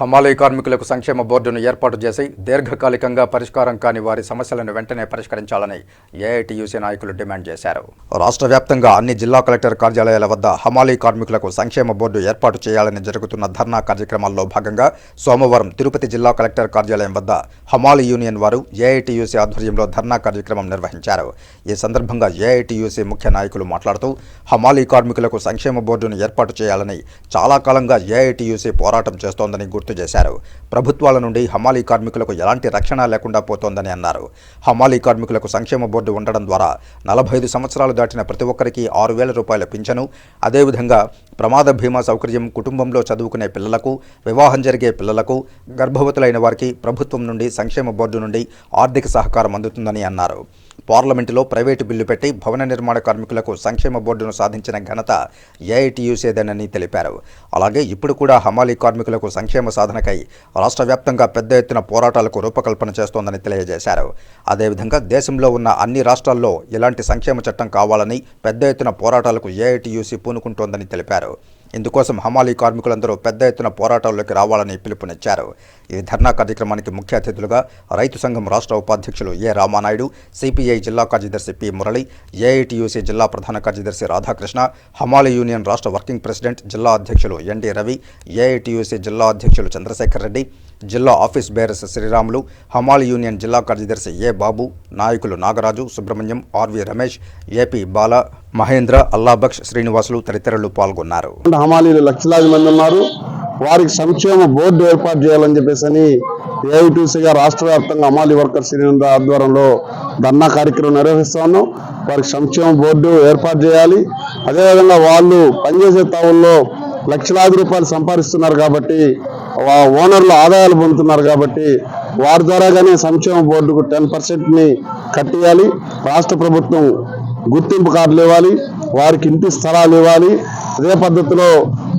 హమాలీ కార్మికులకు సంక్షేమ బోర్డును ఏర్పాటు చేసి దీర్ఘకాలికంగా పరిష్కారం కాని వారి సమస్యలను వెంటనే పరిష్కరించాలని ఏఐటీయూసీ నాయకులు డిమాండ్ చేశారు. రాష్ట్ర వ్యాప్తంగా అన్ని జిల్లా కలెక్టర్ కార్యాలయాల వద్ద హమాలీ కార్మికులకు సంక్షేమ బోర్డు ఏర్పాటు చేయాలని జరుగుతున్న ధర్నా కార్యక్రమాల్లో భాగంగా సోమవారం తిరుపతి జిల్లా కలెక్టర్ కార్యాలయం వద్ద హమాలీ యూనియన్ వారు ఏఐటీయూసీ ఆధ్వర్యంలో ధర్నా కార్యక్రమం నిర్వహించారు. ఈ సందర్భంగా ఏఐటీయూసీ ముఖ్య నాయకులు మాట్లాడుతూ హమాలీ కార్మికులకు సంక్షేమ బోర్డును ఏర్పాటు చేయాలని చాలా కాలంగా ఏఐటీయూసీ పోరాటం చేస్తోందని గుర్తు చేశారు. ప్రభుత్వాల నుండి హమాలీ కార్మికులకు ఎలాంటి రక్షణ లేకుండా పోతోందని అన్నారు. హమాలీ కార్మికులకు సంక్షేమ బోర్డు ఉండడం ద్వారా నలభై ఐదు సంవత్సరాలు దాటిన ప్రతి ఒక్కరికి ఆరు వేల రూపాయల పింఛను అదేవిధంగా ప్రమాద భీమా సౌకర్యం కుటుంబంలో చదువుకునే పిల్లలకు వివాహం జరిగే పిల్లలకు గర్భవతులైన వారికి ప్రభుత్వం నుండి సంక్షేమ బోర్డు నుండి ఆర్థిక సహకారం అందుతుందని అన్నారు. పార్లమెంటులో ప్రైవేటు బిల్లు పెట్టి భవన నిర్మాణ కార్మికులకు సంక్షేమ బోర్డును సాధించిన ఘనత ఏఐటీయూసేదేనని తెలిపారు. అలాగే ఇప్పుడు కూడా హమాలీ కార్మికులకు సంక్షేమ సాధనకై రాష్ట్ర వ్యాప్తంగా పెద్ద ఎత్తున పోరాటాలకు రూపకల్పన చేస్తోందని తెలియజేశారు. అదేవిధంగా దేశంలో ఉన్న అన్ని రాష్ట్రాల్లో ఇలాంటి సంక్షేమ చట్టం కావాలని పెద్ద ఎత్తున పోరాటాలకు ఏఐటీయూసీ పూనుకుంటోందని తెలిపారు. ఇందుకోసం హమాలీ కార్మికులందరూ పెద్ద ఎత్తున పోరాటాల్లోకి రావాలని పిలుపునిచ్చారు. ఈ ధర్నా కార్యక్రమానికి ముఖ్య అతిథులుగా రైతు సంఘం రాష్ట్ర ఉపాధ్యక్షులు ఏ రామానాయుడు సిపిఐ జిల్లా కార్యదర్శి పి మురళి ఏఐటియూసీ జిల్లా ప్రధాన కార్యదర్శి రాధాకృష్ణ హమాలీ యూనియన్ రాష్ట్ర వర్కింగ్ ప్రెసిడెంట్ జిల్లా అధ్యక్షులు ఎన్డి రవి ఏఐటియూసీ జిల్లా అధ్యక్షులు చంద్రశేఖర్ రెడ్డి జిల్లా ఆఫీస్ బేరస్ శ్రీరాములు హమాలి యూనియన్ జిల్లా కార్యదర్శి ఏ బాబు నాయకులు నాగరాజు సుబ్రహ్మణ్యం ఆర్వి రమేష్ ఏపీ బాల మహేంద్ర అల్లాబక్ష్ శ్రీనివాసులు తదితరులు పాల్గొన్నారు. హమాలీలు లక్షలాది మంది ఉన్నారు. వారికి సంక్షేమ బోర్డు ఏర్పాటు చేయాలని చెప్పేసి అని ఏఐటీసీగా రాష్ట్ర వ్యాప్తంగా హమాలీ వర్కర్స్ యూనియన్ ఆధ్వర్యంలో ధర్నా కార్యక్రమం నిర్వహిస్తా ఉన్నాం. వారికి సంక్షేమ బోర్డు ఏర్పాటు చేయాలి. అదేవిధంగా వాళ్ళు పనిచేసే తావుల్లో లక్షలాది రూపాయలు సంపాదిస్తున్నారు కాబట్టి ఓనర్లు ఆదాయాలు పొందుతున్నారు కాబట్టి వారి ద్వారాగానే సంక్షేమ బోర్డుకు టెన్ పర్సెంట్ని కట్టేయాలి. రాష్ట్ర ప్రభుత్వం గుర్తింపు కార్డులు ఇవ్వాలి వారికి ఇంటి స్థలాలు ఇవ్వాలి. అదే పద్ధతిలో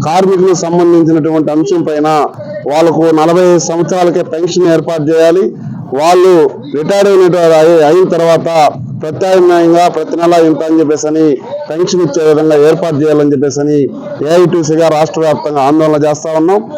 కార్మికులకు సంబంధించినటువంటి అంశం పైన వాళ్ళకు నలభై ఐదు సంవత్సరాలకే పెన్షన్ ఏర్పాటు చేయాలి. వాళ్ళు రిటైర్ అయిన అయిన తర్వాత ప్రత్యామ్నాయంగా ప్రతి నెల ఇంత అని చెప్పేసి అని పెన్షన్ ఇచ్చే విధంగా ఏర్పాటు చేయాలని చెప్పేసి అని ఏఐటీసీగా రాష్ట్ర వ్యాప్తంగా ఆందోళన చేస్తా ఉన్నాం.